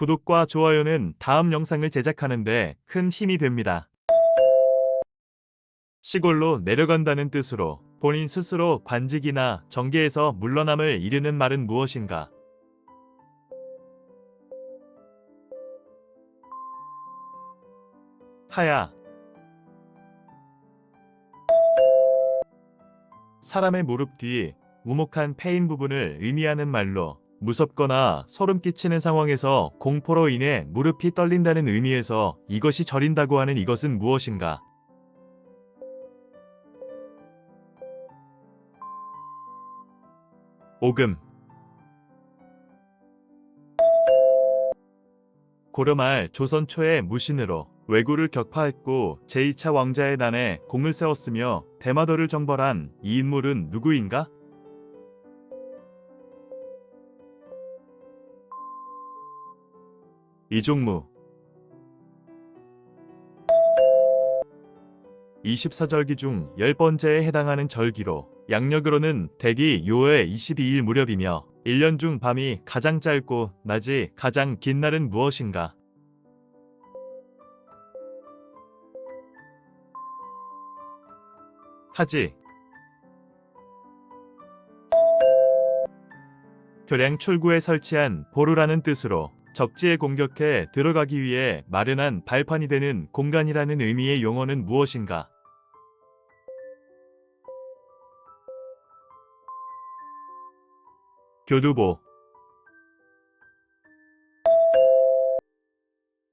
구독과 좋아요는 다음 영상을 제작하는데 큰 힘이 됩니다. 시골로 내려간다는 뜻으로 본인 스스로 관직이나 정계에서 물러남을 이르는 말은 무엇인가? 하야. 사람의 무릎 뒤 우목한 패인 부분을 의미하는 말로 무섭거나 소름 끼치는 상황에서 공포로 인해 무릎이 떨린다는 의미에서 이것이 저린다고 하는 이것은 무엇인가? 오금 고려말 조선 초의 무신으로 왜구를 격파했고 제2차 왕자의 난에 공을 세웠으며 대마도를 정벌한 이 인물은 누구인가? 이종무 24절기 중 10번째에 해당하는 절기로 양력으로는 대기 6월 22일 무렵이며 1년 중 밤이 가장 짧고 낮이 가장 긴 날은 무엇인가? 하지 교량 출구에 설치한 보루라는 뜻으로 적지에 공격해 들어가기 위해 마련한 발판이 되는 공간이라는 의미의 용어는 무엇인가? 교두보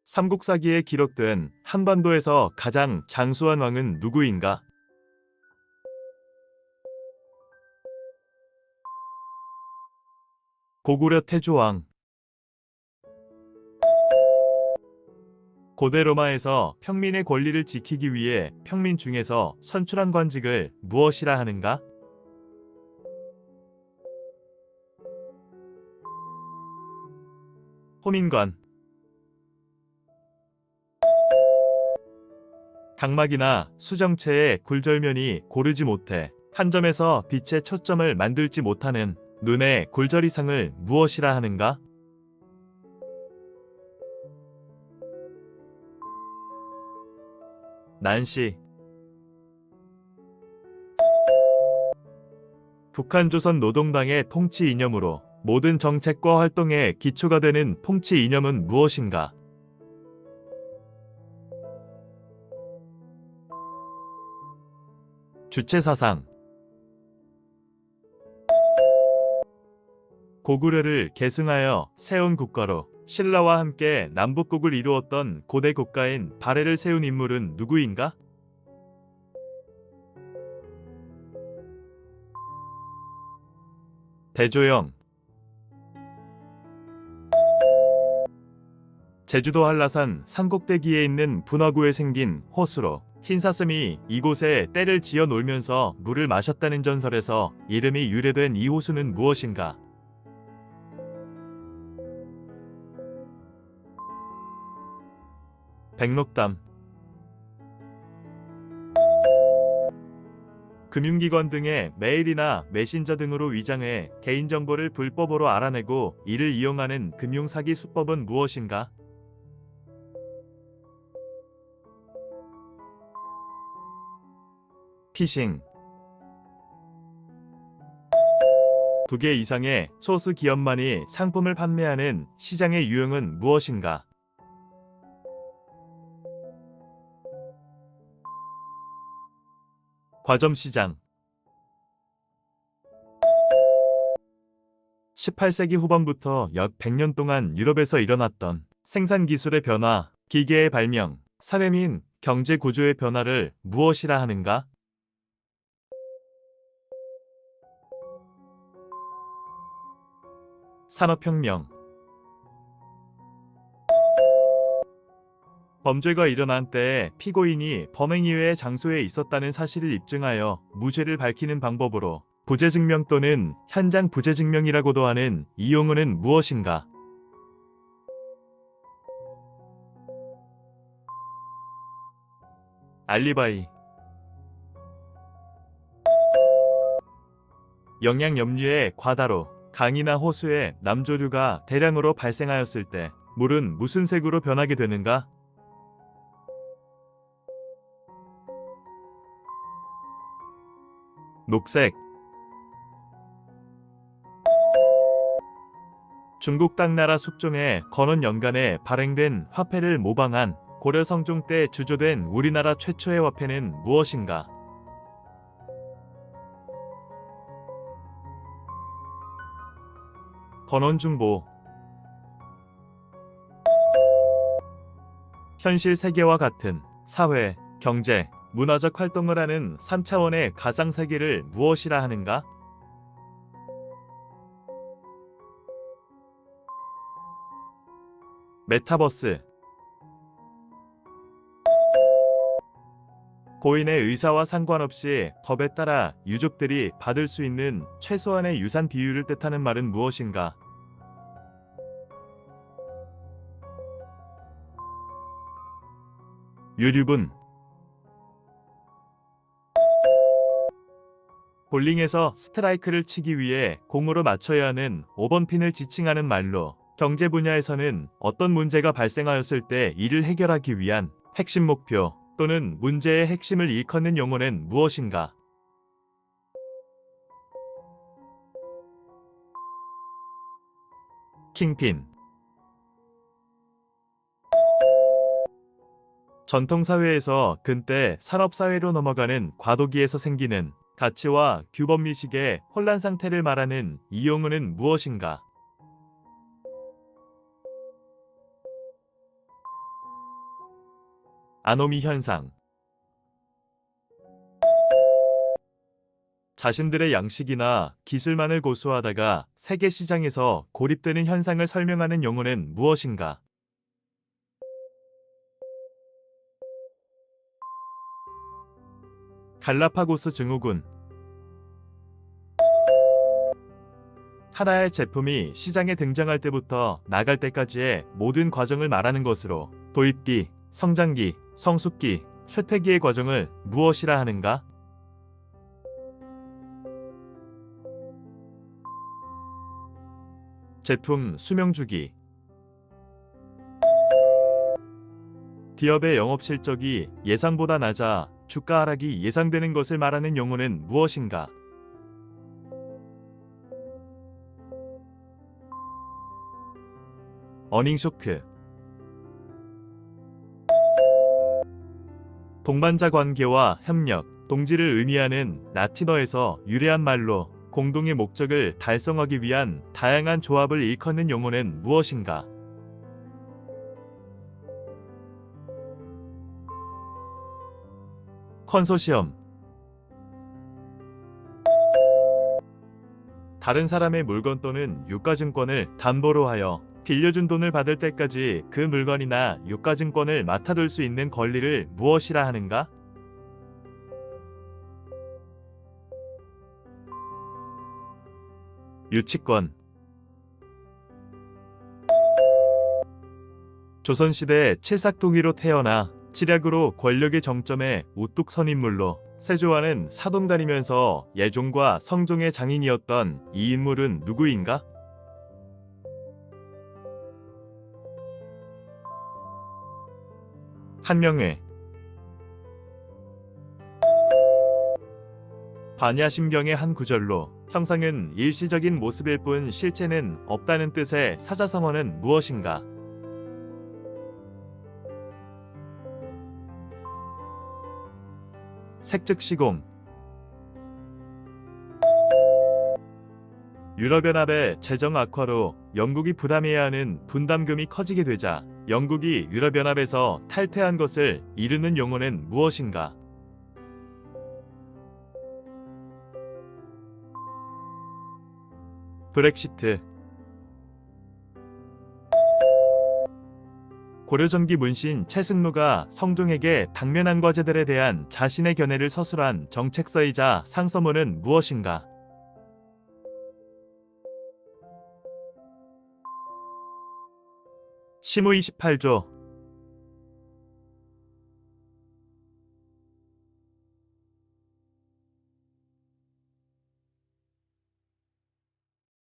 삼국사기에 기록된 한반도에서 가장 장수한 왕은 누구인가? 고구려 태조왕 고대 로마에서 평민의 권리를 지키기 위해 평민 중에서 선출한 관직을 무엇이라 하는가? 호민관 각막이나 수정체의 굴절면이 고르지 못해 한 점에서 빛의 초점을 만들지 못하는 눈의 골절 이상을 무엇이라 하는가? 난시 북한 조선 노동당의 통치 이념으로 모든 정책과 활동의 기초가 되는 통치 이념은 무엇인가? 주체 사상 고구려를 계승하여 세운 국가로 신라와 함께 남북국을 이루었던 고대 국가인 발해를 세운 인물은 누구인가? 대조영 제주도 한라산 산꼭대기에 있는 분화구에 생긴 호수로 흰 사슴이 이곳에 때를 지어 놀면서 물을 마셨다는 전설에서 이름이 유래된 이 호수는 무엇인가? 백록담 금융기관 등의 메일이나 메신저 등으로 위장해 개인정보를 불법으로 알아내고 이를 이용하는 금융사기 수법은 무엇인가? 피싱 두 개 이상의 소수 기업만이 상품을 판매하는 시장의 유형은 무엇인가? 과점시장 18세기 후반부터 약 100년 동안 유럽에서 일어났던 생산 기술의 변화, 기계의 발명, 사회 및 경제 구조의 변화를 무엇이라 하는가? 산업혁명 범죄가 일어난 때에 피고인이 범행 이외의 장소에 있었다는 사실을 입증하여 무죄를 밝히는 방법으로 부재증명 또는 현장 부재증명이라고도 하는 이 용어는 무엇인가? 알리바이 영양 염류의 과다로 강이나 호수에 남조류가 대량으로 발생하였을 때 물은 무슨 색으로 변하게 되는가? 녹색. 중국 당나라 숙종의 건원 연간에 발행된 화폐를 모방한 고려 성종 때 주조된 우리나라 최초의 화폐는 무엇인가? 건원중보. 현실 세계와 같은 사회, 경제, 문화적 활동을 하는 3차원의 가상 세계를 무엇이라 하는가? 메타버스 고인의 의사와 상관없이 법에 따라 유족들이 받을 수 있는 최소한의 유산 비율을 뜻하는 말은 무엇인가? 유류분 볼링에서 스트라이크를 치기 위해 공으로 맞춰야 하는 5번 핀을 지칭하는 말로 경제 분야에서는 어떤 문제가 발생하였을 때 이를 해결하기 위한 핵심 목표 또는 문제의 핵심을 일컫는 용어는 무엇인가? 킹핀 전통사회에서 근대 산업사회로 넘어가는 과도기에서 생기는 가치와 규범 미식의 혼란 상태를 말하는 이 용어는 무엇인가? 아노미 현상 자신들의 양식이나 기술만을 고수하다가 세계 시장에서 고립되는 현상을 설명하는 용어는 무엇인가? 갈라파고스 증후군 하나의 제품이 시장에 등장할 때부터 나갈 때까지의 모든 과정을 말하는 것으로 도입기, 성장기, 성숙기, 쇠퇴기의 과정을 무엇이라 하는가? 제품 수명주기 기업의 영업 실적이 예상보다 낮아 주가 하락이 예상되는 것을 말하는 용어는 무엇인가? 어닝 쇼크 동반자 관계와 협력, 동지를 의미하는 라틴어에서 유래한 말로 공동의 목적을 달성하기 위한 다양한 조합을 일컫는 용어는 무엇인가? 컨소시엄 다른 사람의 물건 또는 유가증권을 담보로 하여 빌려준 돈을 받을 때까지 그 물건이나 유가증권을 맡아둘 수 있는 권리를 무엇이라 하는가? 유치권 조선시대 칠삭동이로 태어나 칠약으로 권력의 정점에 우뚝 선 인물로 세조와는 사돈간이면서 예종과 성종의 장인이었던 이 인물은 누구인가? 한명회 반야심경의 한 구절로 형상은 일시적인 모습일 뿐 실체는 없다는 뜻의 사자성어는 무엇인가? 색즉시공 유럽연합의 재정 악화로 영국이 부담해야 하는 분담금이 커지게 되자 영국이 유럽연합에서 탈퇴한 것을 이르는 용어는 무엇인가? 브렉시트 고려전기 문신 최승로가 성종에게 당면한 과제들에 대한 자신의 견해를 서술한 정책서이자 상서문은 무엇인가? 시무 28조